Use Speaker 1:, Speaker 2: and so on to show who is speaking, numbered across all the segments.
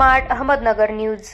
Speaker 1: Smart Ahmednagar news.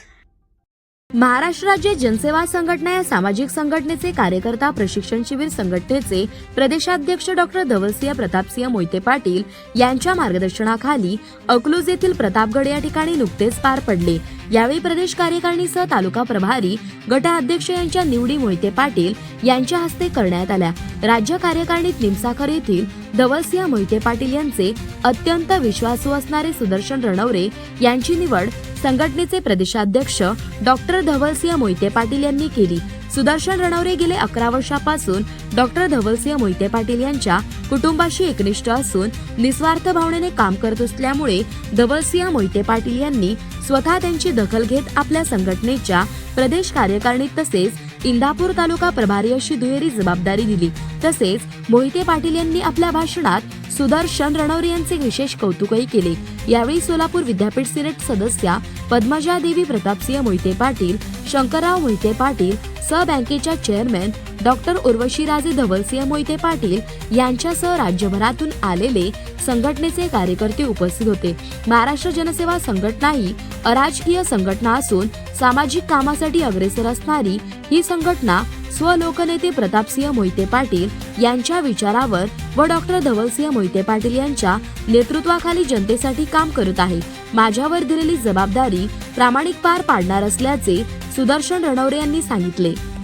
Speaker 2: Maharashtra राज्य जनसेवा संघटना या सामाजिक संघटनेचे कार्यकर्ता प्रशिक्षण शिबिर संघटनेचे प्रदेशाध्यक्ष डॉक्टर धवलसिंह प्रतापसिंह मोहिते पाटील यांच्या मार्गदर्शनाखाली अकलूज येथील प्रतापगड या ठिकाणी नुकतेच पार पडले. यावेळी प्रदेश कार्यकारिणीसह तालुका प्रभारी गटाध्यक्ष यांच्या निवडी मोहिते पाटील यांच्या हस्ते करण्यात आल्या. राज्य कार्यकारिणीत निमसाखर येथील धवलसिंह मोहिते पाटील यांचे अत्यंत विश्वासू असणारे सुदर्शन रणवरे यांची निवड संघटनेचे प्रदेशाध्यक्ष डॉक्टर धवलसिंह मोहिते पाटील यांनी केली. सुदर्शन रणवरे गेले अकरा वर्षापासून डॉक्टर धवलसिंह मोहिते पाटील यांच्या कुटुंबाशी एकनिष्ठ असून निस्वार्थ भावनेने काम करत असल्यामुळे धवलसिंह मोहिते पाटील यांनी स्वतः त्यांची दखल घेत आपल्या संघटनेच्या प्रदेश कार्यकारिणीत तसेच इंदापूर तालुका प्रभारी अशी दुहेरी जबाबदारी दिली. तसेच मोहिते पाटील यांनी आपल्या भाषणात सुदर्शन रणवरे यांचे विशेष कौतुकही केले. यावेळी सोलापूर विद्यापीठ सिनेट सदस्या पद्मजा देवी प्रतापसिंह मोहिते पाटील शंकरराव मोहिते पाटील स बँकेच्या चेअरमॅन डॉक्टर उर्वशीराजे धवलसिंह मोहिते पाटील यांच्यासह राज्यभरातून आलेले संघटनेचे कार्यकर्ते उपस्थित होते. महाराष्ट्र जनसेवा संघटनाही अराजकीय संघटना असून सामाजिक कामासाठी अग्रेसर असणारी ही संघटना स्वलोकनेते प्रतापसिंह मोहिते पाटील यांच्या विचारावर व डॉक्टर धवलसिंह मोहिते पाटील यांच्या नेतृत्वाखाली जनतेसाठी काम करत आहे. माझ्यावर दिलेली जबाबदारी प्रामाणिक पार पाडणार असल्याचे सुदर्शन रणवरे यांनी सांगितले.